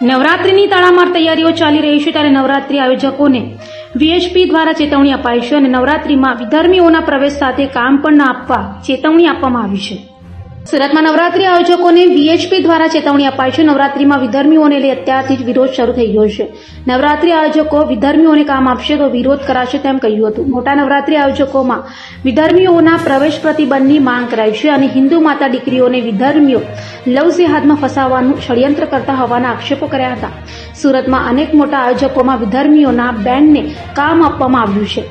નવરાત્રીની તડામાર તૈયારીઓ ચાલી રહી છે ત્યારે નવરાત્રી આયોજકોને વીએચપી દ્વારા ચેતવણી અપાઈ છે અને નવરાત્રીમાં વિધર્મીઓના પ્રવેશ સાથે કામ પણ ના આપવા ચેતવણી આપવામાં આવી છે. સુરતમાં નવરાત્રી આયોજકોને બીએચપી દ્વારા ચેતવણી અપાઈ છે. નવરાત્રીમાં વિધર્મીઓને લઈ અત્યારથી જ વિરોધ શરૂ થઈ ગયો છે. નવરાત્રી આયોજકો વિધર્મીઓને કામ આપશે તો વિરોધ કરાશે તેમ કહ્યું હતું. મોટા નવરાત્રી આયોજકોમાં વિધર્મીઓના પ્રવેશ પ્રતિબંધની માંગ કરાઈ છે અને હિન્દુ માતા દીકરીઓને વિધર્મીઓ લવ જેહાદમાં ફસાવવાનું ષડયંત્ર કરતા હોવાના આક્ષેપો કર્યા હતા. સુરતમાં અનેક મોટા આયોજકોમાં વિધર્મીઓના બેન્ડને કામ આપવામાં આવ્યું છે.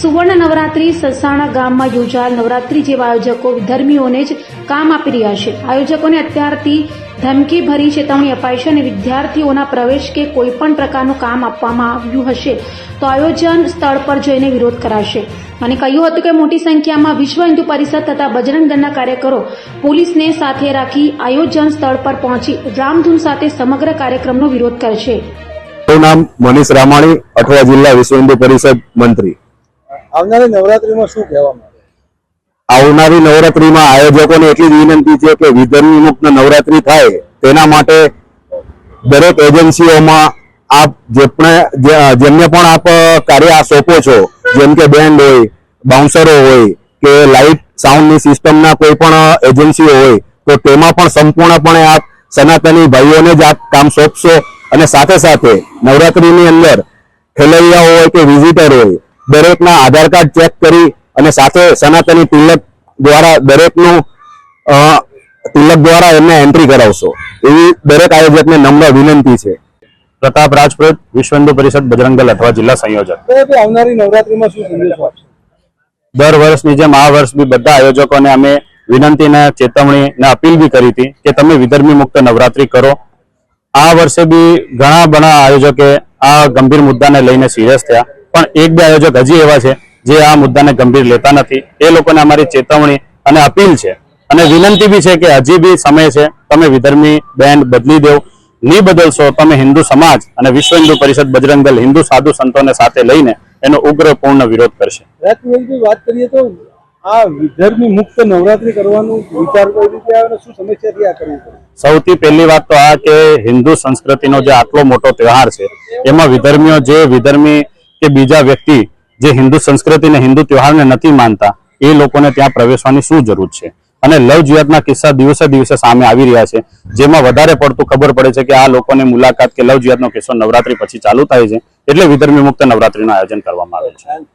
સુવર્ણ નવરાત્રી સસાણા ગામમાં યોજાયેલ નવરાત્રી જેવા આયોજકો વિધર્મીઓને જ કામ આપી રહ્યા છે. આયોજકોને અત્યારથી ધમકી ભરી ચેતવણી અપાઈ છે અને વિદ્યાર્થીઓના પ્રવેશ કે કોઈ પણ પ્રકારનું કામ આપવામાં આવ્યું હશે તો આયોજન સ્થળ પર જઈને વિરોધ કરાશે. અને કહ્યું હતું કે મોટી સંખ્યામાં વિશ્વ હિન્દુ પરિષદ તથા બજરંગ દળના કાર્યકરો પોલીસને સાથે રાખી આયોજન સ્થળ પર પહોંચી રામધૂન સાથે સમગ્ર કાર્યક્રમનો વિરોધ કરશે. નામ મનીષ રામાણી અઠવા જિલ્લા વિશ્વ હિન્દુ પરિષદ મંત્રી. આવનારી નવરાત્રીમાં શું કહેવા માંગે? આવનારી નવરાત્રીમાં આયોજકોને એટલી જ વિનંતી છે કે વિધર્મી મુક્ત નવરાત્રી થાય તેના માટે દરેક એજન્સીઓમાં આપ જે પણ જેમને પણ આપ કાર્ય આ સોંપો છો, જેમ કે બેન્ડ હોય, બાઉન્સરો હોય, કે લાઇટ સાઉન્ડની સિસ્ટમના કોઈ પણ એજન્સીઓ હોય, તો તેમાં પણ સંપૂર્ણપણે આપ સનાતની ભાઈઓને જ આપ કામ સોંપશો અને સાથે સાથે નવરાત્રીની અંદર ખેલૈયાઓ હોય કે વિઝિટર હોય દરેકના આધાર કાર્ડ ચેક કરી અને સાથે સનાતની તિલક દ્વારા દરેકનું તિલક દ્વારા એમને એન્ટ્રી કરાવશો. એવી દરેક આયોજકને નમ્ર વિનંતી છે. પ્રતાપ રાજપૂત વિશ્વ હિન્દુ પરિષદ બજરંગલ અથવા જિલ્લા સંયોજક. આવનારી નવરાત્રીમાં શું સંદેશો દર વર્ષની જેમ આ વર્ષ બી બધા આયોજકોને અમે વિનંતી ને ચેતવણી ને અપીલ બી કરી હતી કે તમે વિધર્મી મુક્ત નવરાત્રી કરો. આ વર્ષે બી ઘણા ઘણા આયોજકે આ ગંભીર મુદ્દાને લઈને સિરિયસ થયા. પણ એક બે આયોજક હજી એવા છે જે આ મુદ્દાને ગંભીર લેતા નથી. એ લોકોને અમારી ચેતવણી અને અપીલ છે. અને વિનંતી બી છે કે હજી બી સમય છે. તમે વિધર્મી બેન્ડ બદલી દેવ. નહીં બદલશો તમે હિન્દુ સમાજ અને વિશ્વ હિન્દુ પરિષદ બજરંગ દળ હિન્દુ સાધુ સંતોને સાથે લઈને એનો ઉગ્ર પૂર્ણ વિરોધ કરશે. વાત કરીએ તો આ વિધર્મી મુક્ત નવરાત્રી કરવાનું વિચાર કઈ રીતે શું આ કરવું સૌથી પહેલી વાત તો આ કે હિન્દુ સંસ્કૃતિનો જે આટલો મોટો તહેવાર છે એમાં વિધર્મીઓ જે વિધર્મી કે બીજા વ્યક્તિ જે હિન્દુ સંસ્કૃતિને હિન્દુ તહેવારને નથી માનતા, એ લોકોને ત્યાં પ્રવેશવાની શું જરૂર છે? અને લવ જિહાદના કિસ્સા દિવસે દિવસે સામે આવી રહ્યા છે. જેમાં વધારે પડતું ખબર પડે છે કે આ લોકોની મુલાકાત કે લવ જિહાદનો કિસ્સો નવરાત્રી પછી ચાલુ થાય છે. એટલે વિધર્મી મુક્ત નવરાત્રીનું આયોજન કરવામાં આવે છે.